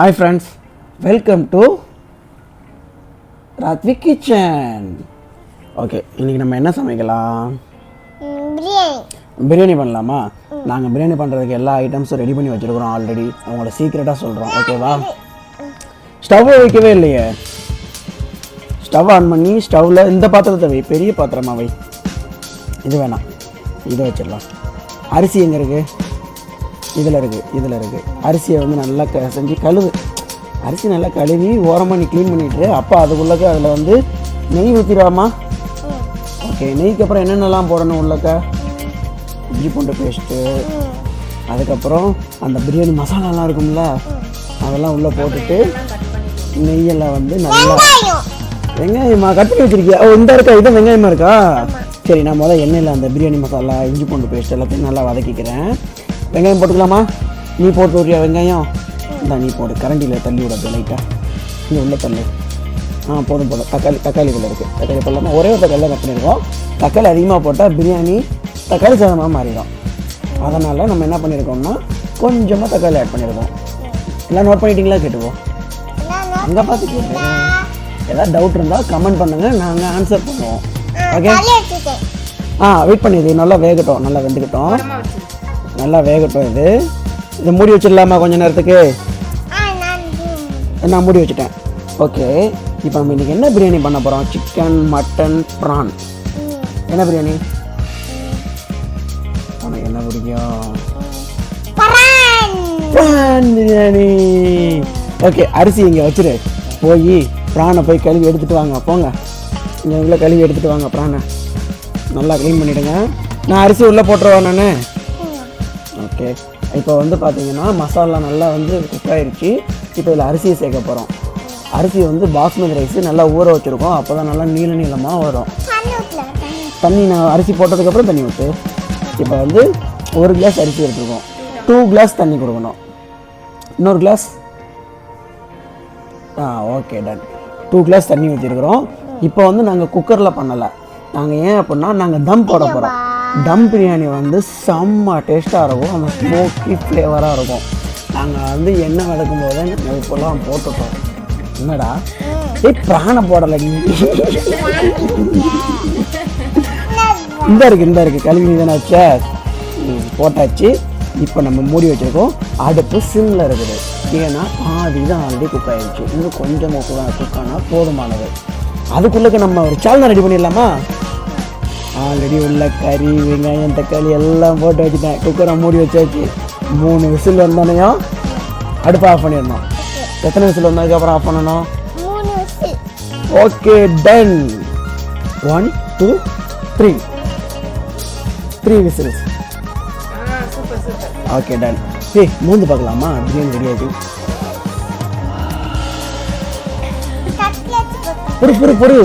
Hi friends welcome to Rathvi kitchen okay இன்னைக்கு நம்ம என்ன சமைக்கலாம்? பிரியாணி. பண்ணலாமா? நாங்கள் பிரியாணி பண்ணுறதுக்கு எல்லா ஐட்டம்ஸும் ரெடி பண்ணி வச்சுருக்குறோம் ஆல்ரெடி உங்களை சீக்ரெட்டாக சொல்கிறோம் ஓகேவா ஸ்டவ் வைக்கவே இல்லையே. ஸ்டவ் ஆன் பண்ணி ஸ்டவ்வில் இந்த பாத்திரத்தை வை பெரிய பாத்திரமா வை. இது வேணாம். இதை வச்சிடலாம். அரிசி எங்கே இருக்குது இதில் இருக்குது இதில் இருக்குது அரிசியை வந்து நல்லா க செஞ்சு கழுவு. அரிசி நல்லா கழுவி ஓரமாக நீ க்ளீன் பண்ணிட்டு அப்போ அதுக்குள்ளக்க அதில் வந்து நெய் ஊற்றிடுவாமா ஓகே நெய்க்கு அப்புறம் என்னென்னலாம் போடணும் உள்ளக்க? இஞ்சி பூண்டு பேஸ்ட்டு அதுக்கப்புறம் அந்த பிரியாணி மசாலாலாம் இருக்கும்ல அதெல்லாம் உள்ளே போட்டுட்டு நெய்யெல்லாம் வந்து நல்லா வெங்காயமா? கட் பண்ணி வச்சிருக்கியா? ஓ இந்த இருக்கா? இது வெங்காயமா இருக்கா? சரி நான் முதல்ல எண்ணெயில் அந்த பிரியாணி மசாலா இஞ்சி பூண்டு பேஸ்ட் எல்லாத்தையும் நல்லா வதக்கிக்கிறேன். வெங்காயம் போட்டுக்கலாமா? நீ போட்டு விட்றியா வெங்காயம்? இந்த நீ போடு. கரண்டியில் தள்ளி விடாது லைட்டாக இங்கே உள்ள தள்ளு. ஆ போதும் போதும். தக்காளி தக்காளி பழம் இருக்குது தக்காளி பழம் ஒரே ஒரு தக்காளி தான் கட் பண்ணியிருக்கோம் தக்காளி அதிகமாக போட்டால் பிரியாணி தக்காளி சாதமாக மாறிடும். அதனால் நம்ம என்ன பண்ணியிருக்கோம்னா கொஞ்சமாக தக்காளி ஆட் பண்ணியிருக்கோம் எல்லாம் நோட் பண்ணிட்டீங்களா? கேட்டுவோம் அங்கே பார்த்து கேட்டு ஏதாவது டவுட் இருந்தால் கமெண்ட் பண்ணுங்கள் நாங்கள் ஆன்சர் பண்ணுவோம். ஓகே ஆ வெயிட் பண்ணி இது நல்லா வேகட்டும். நல்லா வெந்துக்கட்டும் நல்லா வேகட்டும் இது. இதை மூடி வச்சிடலாமா கொஞ்ச நேரத்துக்கு? நான் மூடி வச்சுட்டேன். ஓகே. இப்போ நம்ம இன்றைக்கி என்ன பிரியாணி பண்ண போகிறோம் சிக்கன் மட்டன் ப்ரான் என்ன பிரியாணி? உனக்கு என்ன பிடிக்கும்? பிரியாணி. ஓகே அரிசி இங்கே வச்சிரு. போய் ப்ரானை போய் கழுவி எடுத்துகிட்டு வாங்க. போங்க. இங்கே உள்ள கழுவி எடுத்துகிட்டு வாங்க ப்ரானை நல்லா க்ளீன் பண்ணிவிடுங்க நான் அரிசி உள்ளே போட்டுருவேன் நான். ஓகே இப்போ வந்து பார்த்தீங்கன்னா மசாலா நல்லா வந்து குக் ஆயிருச்சு. இப்போ இதில் அரிசியை சேர்க்க போகிறோம் அரிசி வந்து பாஸ்மதி ரைஸ் நல்லா ஊற வச்சுருக்கோம். அப்போ தான் நல்லா நீள நீளமாக வரும். தண்ணி நான் அரிசி போட்டதுக்கப்புறம் தண்ணி ஊற்று இப்போ வந்து ஒரு கிளாஸ் அரிசி எடுத்துருக்கோம். டூ கிளாஸ் தண்ணி கொடுக்கணும். இன்னொரு கிளாஸ் ஆ ஓகே டன் டூ கிளாஸ் தண்ணி ஊற்றிருக்கிறோம் இப்போ வந்து நாங்கள் குக்கரில் பண்ணலை. நாங்கள் ஏன் அப்படின்னா நாங்கள் தம் போட போகிறோம் தம் பிரியாணி வந்து செம்ம டேஸ்ட்டாக இருக்கும். அந்த ஸ்மோக்கி ஃப்ளேவராக இருக்கும். நாங்கள் வந்து எண்ணெய் வதக்கும் போதே உப்பெல்லாம் போட்டுட்டோம். என்னடா? ஏய் பிராணம் போடலை இந்த இருக்கு இந்த இருக்கு. கழுவி தானே வச்சா? போட்டாச்சு. இப்போ நம்ம மூடி வச்சிருக்கோம். அடுப்பு சிம்மில் இருக்குது. ஏன்னா பாதி தான் ஆல்ரெடி குக் ஆகிடுச்சு இன்னும் கொஞ்சம் குக் ஆனால் போதுமானது. அதுக்குள்ளக்கு நம்ம ஒரு சால்னா ரெடி பண்ணிடலாமா? ஆல்ரெடி உள்ள கறி வெங்காயம் தக்காளி எல்லாம் போட்டு வச்சுட்டேன். குக்கரை மூடி வச்சாச்சு. மூணு விசில் வந்தோடனையும் அடுப்பை ஆஃப் பண்ணிடணும். எத்தனை விசில் வந்ததுக்கப்புறம் ஆஃப் பண்ணணும்? மூணு whistle. Okay done one two three three whistles okay done ஏய் மூந்து பார்க்கலாமா? பிரியாணி ரெடி ஆகி பொறு பொறு பொறு.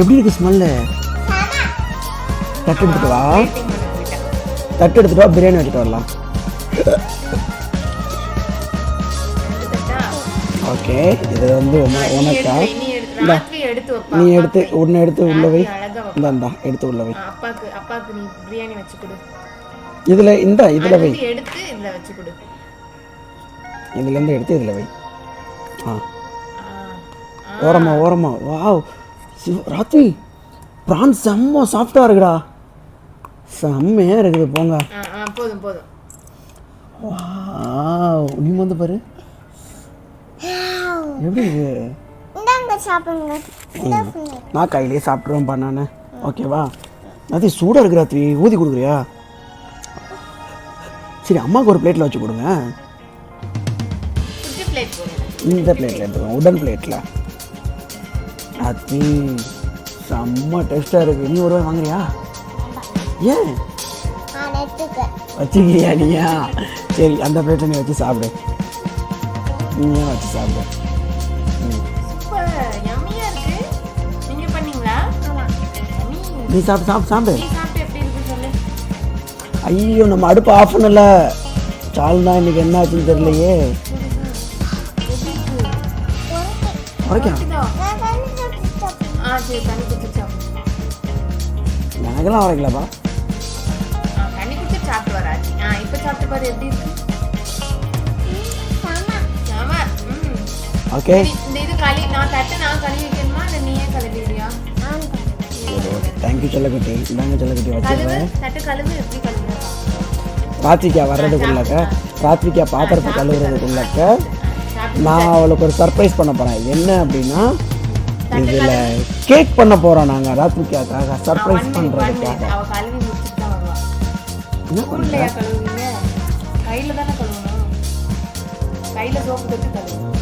எப்படி இருக்கு ஸ்மெல்லு தட்டு எடுத்துட்டு வா. தட்டு எடுத்துட்டு வா பிரியாணி வச்சுட்டு வரலாம். ஓகே இது வந்து உன- உனக்கா? நீ எடுத்து உன்னை எடுத்து உள்ள வை. இந்தா இந்தா எடுத்து உள்ள வை. அப்பாக்கு அப்பாக்கு நீ பிரியாணி வச்சு கொடு. இதுல இந்த இதுல வை. எடுத்து இதுல வச்சு கொடு. இதுல இருந்து எடுத்து இதுல வை. ஆ. ஓரமா ஓரமா. வாவ். ராத்திரி. ப்ரான் செம்ம சாஃப்டா இருக்குடா. செம்மையா இருக்குது போங்க. போதும் போதும். வாவ் நீ வந்து பாரு. எப்படி இருக்கு. நான் கையிலேயே சாப்பிட்ருவேன்ப்பா நான். ஓகேவா? ராத்திரி சூடாக இருக்கு ராத்திரி. ஊதி கொடுக்குறியா? சரி அம்மாவுக்கு ஒரு பிளேட்டில் வச்சு கொடுங்க. இந்த பிளேட்டில் எடுத்துக்கோங்க உடன் பிளேட்டில் ராத்திரி செம்ம டேஸ்ட்டாக இருக்கு. நீ ஒரு ரூபாய் வாங்குறியா? ஏன்? வச்சுக்கிறியா நீயா? சரி அந்த பிளேட்டில் நீ வச்சு சாப்பிடு. நீயே வச்சு சாப்பிடு. நீ சாப்பிட்டு சாப்பிட்டு சாப்பிடு சொல்லு. ஐயோ நம்ம அடுப்பு ஆஃப் பண்ணல. சால்னா இன்னைக்கு என்ன ஆச்சுன்னு தெரியலையே. உரைக்கலாம் இதோ. நான் சாப்பிட்டு பாரு எப்படி இருக்கு? ஓகே. இந்த இது களி நான் தட்டு நான் கழுவி வைக்கணுமா? இல்லை நீயே கழுவிடுறியா தேங்க்யூ செல்லக்குட்டி. இந்தாங்க செல்லக்குட்டி வச்சுருவேன் தட்டு கழுவு எப்படி கழுவுறா ராத்விகா வர்றதுக்குள்ளக்க ராத்விகா பாத்திரத்தை கழுவுறதுக்குள்ளக்க நான் அவளுக்கு ஒரு சர்ப்ரைஸ் பண்ண போகிறேன் என்ன அப்படின்னா இதில் கேக் பண்ண போகிறோம் நாங்கள் ராத்விகாக்காக சர்ப்ரைஸ் பண்ணுறதுக்காக என்ன பண்ணுற கையில சோப்பு தொட்டு கழுவணும்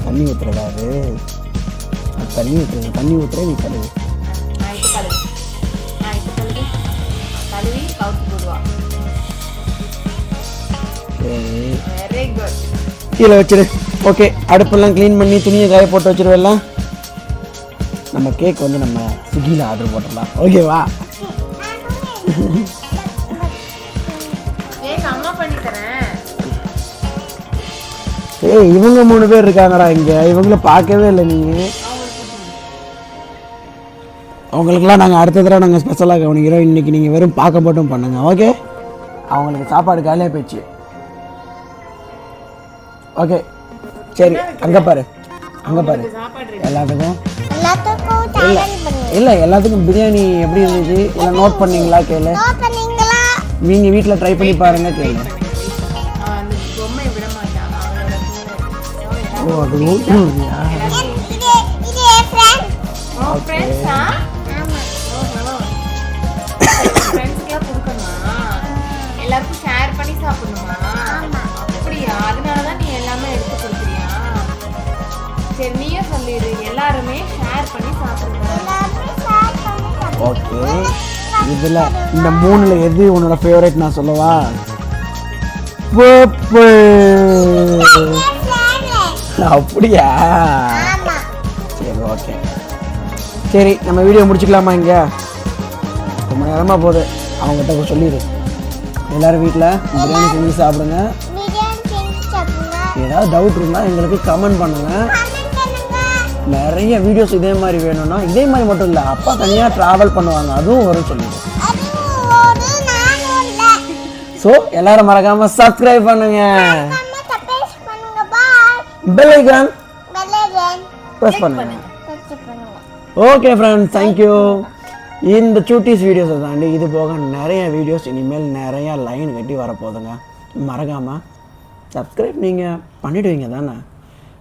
தண்ணி ஊற்றுறதா அது? தண்ணி ஊற்றுறது தண்ணி ஊற்றுற நீ கழுவு நான் இப்போ கழுவு நான் இப்போ கழுவி கழுவி அவுத்து போடுவா. சரி. வெரி குட் கீழே வச்சிரு. ஓகே அடுப்பெல்லாம் க்ளீன் பண்ணி துணியை காய போட்டு வச்சிருவெல்லாம் நம்ம கேக் வந்து நம்ம ஸ்விக்கியில் ஆர்டர் போட்டுடலாம். ஓகேவா பண்ணி தரேன் ஏய் இவங்க மூணு பேர் இருக்காங்கடா இங்கே. இவங்கள பார்க்கவே இல்லை நீங்கள் அவங்களுக்குலாம் நாங்கள் அடுத்த தடவை நாங்கள் ஸ்பெஷலாக கவனிக்கிறோம். இன்றைக்கி நீங்கள் வெறும் பார்க்க மட்டும் பண்ணுங்க ஓகே அவங்களுக்கு சாப்பாடு காலியாக போயிடுச்சு. ஓகே சரி அங்கே பாரு. அங்கே பாரு. எல்லாத்துக்கும். பண்ணி. இல்லை எல்லாத்துக்கும் பிரியாணி எப்படி இருந்துச்சு? இல்லை நோட் பண்ணீங்களா? கேளு. நோட் பண்ணீங்களா நீங்கள் வீட்டில் ட்ரை பண்ணி பாருங்க கேளு. அந்த பொம்மை விட மாட்டான் அவளோட கூட ஓ அது ஊற்றுறியா இது இது என் ஃப்ரெண்ட் ஓ ஃப்ரெண்ட்ஸா ஆமா ஓஹோ ஃப்ரெண்ட்ஸ்க்குலாம் கொடுக்கணுமா எல்லாருக்கும் ஷேர் பண்ணி சாப்பிடணுமா? அப்படியா? அதனால தான் நீ எல்லாமே எடுத்து கொடுக்குறியா? சரி நீயே சொல்லிடு. எல்லாருமே ஷேர் பண்ணி சாப்பிடுங்க. எல்லாமே ஷேர் பண்ணி சாப்பிடுங்க. ஓகே. இதில் இந்த மூணில் எது உன்னோட ஃபேவரட் நான் சொல்லவா. அப்படியா? சரி ஓகே சரி நம்ம வீடியோ முடிச்சுக்கலாமா இங்கே? ரொம்ப நேரமாக போகுது. அவங்ககிட்ட சொல்லிடு. எல்லாரும் வீட்டில் பிரியாணி செஞ்சு சாப்பிடுங்க. ஏதாவது டவுட் இருந்தால் எங்களுக்கு கமெண்ட் பண்ணுங்கள் நிறைய வீடியோஸ் இதே மாதிரி வேணும்னா இதே மாதிரி மட்டும் இல்லை அப்பா தனியாக ட்ராவல் பண்ணுவாங்க. அதுவும் வரும் சொல்லிடு ஸோ எல்லாரும் மறக்காம சப்ஸ்கிரைப் பண்ணுங்க. பெல் ஐக்கான் ப்ரெஸ் பண்ணுங்க. ஓகே ஃப்ரெண்ட்ஸ் தேங்க்யூ இந்த சூட்டிஸ் வீடியோஸை தாண்டி இது போக நிறைய வீடியோஸ் இனிமேல் நிறையா லைன் கட்டி வரப்போகுதுங்க. மறக்காமல் சப்ஸ்கிரைப் நீங்கள் பண்ணிடுவீங்க தானே?